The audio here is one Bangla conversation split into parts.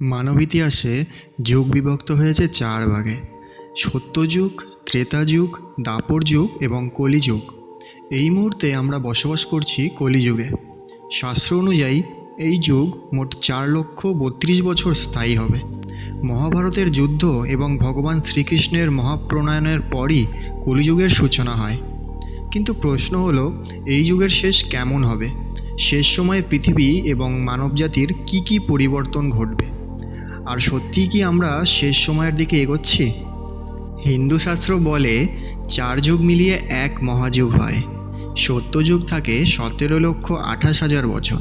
মানব ইতিহাসে যুগ বিভক্ত হয়েছে চার ভাগে। সত্যযুগ ত্রেতা যুগ দাপর যুগ এবং কলিযুগ। এই মুহূর্তে আমরা বসবাস করছি কলিযুগে। শাস্ত্র অনুযায়ী এই যুগ মোট চার লক্ষ বত্রিশ বছর স্থায়ী হবে। মহাভারতের যুদ্ধ এবং ভগবান শ্রীকৃষ্ণের মহাপ্রণয়নের পরই কলিযুগের সূচনা হয়। কিন্তু প্রশ্ন হলো, এই যুগের শেষ কেমন হবে? শেষ সময়ে পৃথিবী এবং মানবজাতির কি কি পরিবর্তন ঘটবে? আর সত্যিই কি আমরা শেষ সময়ের দিকে এগোচ্ছি? হিন্দু শাস্ত্র বলে, চার যুগ মিলিয়ে এক মহাযুগ হয়। সত্যযুগ থাকে সতেরো লক্ষ আঠাশ হাজার বছর।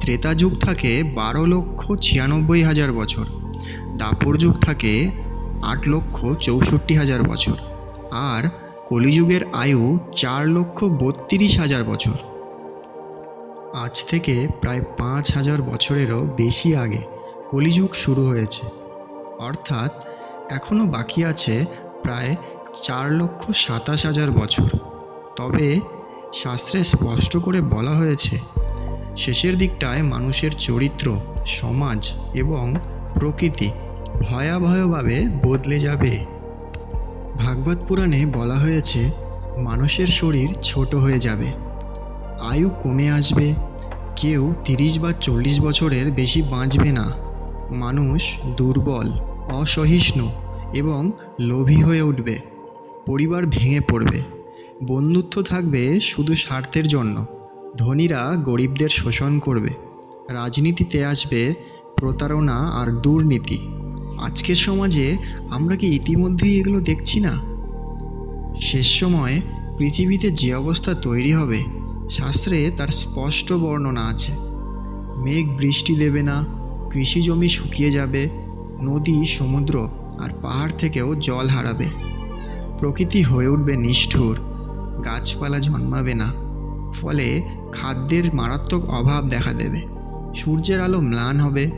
ত্রেতা যুগ থাকে বারো লক্ষ ছিয়ানব্বই হাজার বছর। দাপর যুগ থাকে আট লক্ষ চৌষট্টি হাজার বছর। আর কলিযুগের আয়ু চার লক্ষ বত্রিশ হাজার বছর। আজ থেকে প্রায় পাঁচ হাজার বছরেরও বেশি আগে। কলিযুগ শুরু হয়েছে। অর্থাৎ এখনও বাকি আছে প্রায় চার লক্ষ সাতাশ হাজার বছর। তবে শাস্ত্রে স্পষ্ট করে বলা হয়েছে, শেষের দিকটায় মানুষের চরিত্র, সমাজ এবং প্রকৃতি ভয়াবহভাবে বদলে যাবে। ভাগবত পুরাণে বলা হয়েছে, মানুষের শরীর ছোট হয়ে যাবে, আয়ু কমে আসবে, কেউ তিরিশ বা চল্লিশ বছরের বেশি বাঁচবে না। মানুষ দুর্বল, অসহিষ্ণু এবং লোভী হয়ে উঠবে। পরিবার ভেঙে পড়বে। বন্ধুত্ব থাকবে শুধু স্বার্থের জন্য। ধনীরা গরিবদের শোষণ করবে। রাজনীতিতে আসবে প্রতারণা আর দুর্নীতি। আজকের সমাজে আমরা কি ইতিমধ্যেই এগুলো দেখছি না? শেষ সময় পৃথিবীতে যে অবস্থা তৈরি হবে, শাস্ত্রে তার স্পষ্ট বর্ণনা আছে। মেঘ বৃষ্টি দেবে না কৃষি জমি শুকিয়ে যাবে, নদী, সমুদ্র আর পাহাড় থেকেও জল হারাবে। প্রকৃতি হয়ে উঠবে নিষ্ঠুর, গাছপালা জন্মাবে না। ফলে খাদ্যের মারাত্মক অভাব দেখা দেবে। সূর্যের আলো ম্লান হবে,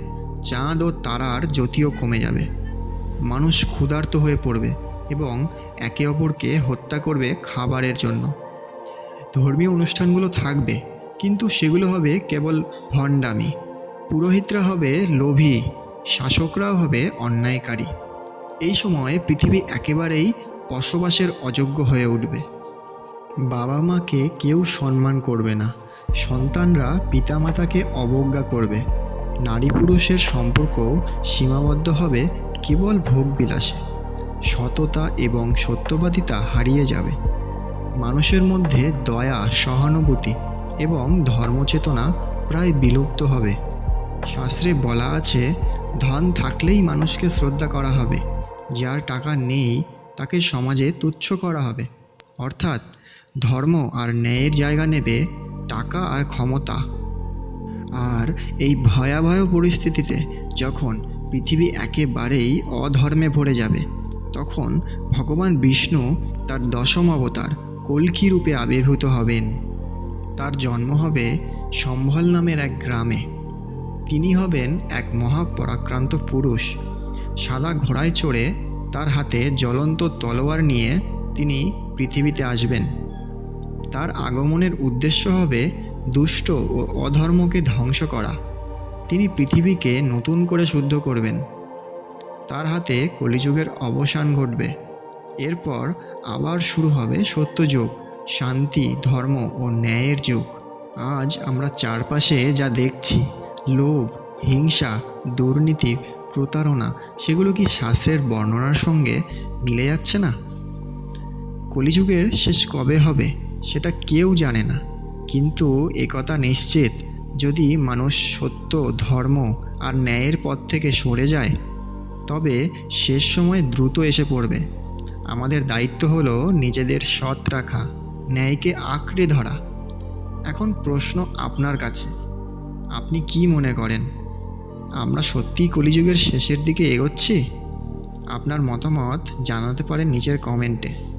চাঁদ ও তারার জ্যোতিও কমে যাবে। মানুষ ক্ষুধার্ত হয়ে পড়বে এবং একে অপরকে হত্যা করবে খাবারের জন্য। ধর্মীয় অনুষ্ঠানগুলো থাকবে, কিন্তু সেগুলো হবে কেবল ভণ্ডামি। পুরোহিতরা হবে লোভী, শাসকরাও হবে অন্যায়কারী। এই সময় পৃথিবী একেবারেই বসবাসের অযোগ্য হয়ে উঠবে। বাবা মাকে কেউ সম্মান করবে না। সন্তানরা পিতামাতাকে অবজ্ঞা করবে। নারী পুরুষের সম্পর্ক সীমাবদ্ধ হবে কেবল ভোগবিলাসে। সততা এবং সত্যবাদিতা হারিয়ে যাবে। মানুষের মধ্যে দয়া, সহানুভূতি এবং ধর্মচেতনা প্রায় বিলুপ্ত হবে। শাস্ত্রে বলা আছে, ধন থাকলেই মানুষকে শ্রদ্ধা করা হবে। যার টাকা নেই, তাকে সমাজে তুচ্ছ করা হবে। অর্থাৎ, ধর্ম আর ন্যায়ের জায়গা নেবে টাকা আর ক্ষমতা। আর এই ভয়াবহ পরিস্থিতিতে যখন পৃথিবী একেবারেই অধর্মে ভরে যাবে, তখন ভগবান বিষ্ণু তার দশম অবতার কল্কি রূপে আবির্ভূত হবেন। তার জন্ম হবে সম্ভল নামের এক গ্রামে। তিনি হবেন এক মহাপরাক্রান্ত পুরুষ। সাদা ঘোড়ায় চড়ে তার হাতে জ্বলন্ত তলোয়ার নিয়ে তিনি পৃথিবীতে আসবেন। তার আগমনের উদ্দেশ্য হবে দুষ্ট ও অধর্মকে ধ্বংস করা। তিনি পৃথিবীকে নতুন করে শুদ্ধ করবেন। তার হাতে কলিযুগের অবসান ঘটবে। এরপর আবার শুরু হবে সত্যযুগ, শান্তি, ধর্ম ও ন্যায়ের যুগ। আজ আমরা চারপাশে যা দেখছি লোভ, হিংসা, দুর্নীতি, প্রতারণা, সেগুলো কি শাস্ত্রের বর্ণনার সঙ্গে মিলে যাচ্ছে না? কলিযুগের শেষ কবে হবে সেটা কেউ জানে না। কিন্তু একথা নিশ্চিত, যদি মানুষ সত্য, ধর্ম আর ন্যায়ের পথ থেকে সরে যায়, তবে শেষ সময় দ্রুত এসে পড়বে। আমাদের দায়িত্ব হলো নিজেদের সৎ রাখা, ন্যায়কে আঁকড়ে ধরা। এখন প্রশ্ন আপনার কাছে। আপনি কি মনে করেন? আমরা সত্যিই কলিযুগের শেষের দিকে এগোচ্ছি? আপনার মতামত জানাতে পারেন নিচের কমেন্টে।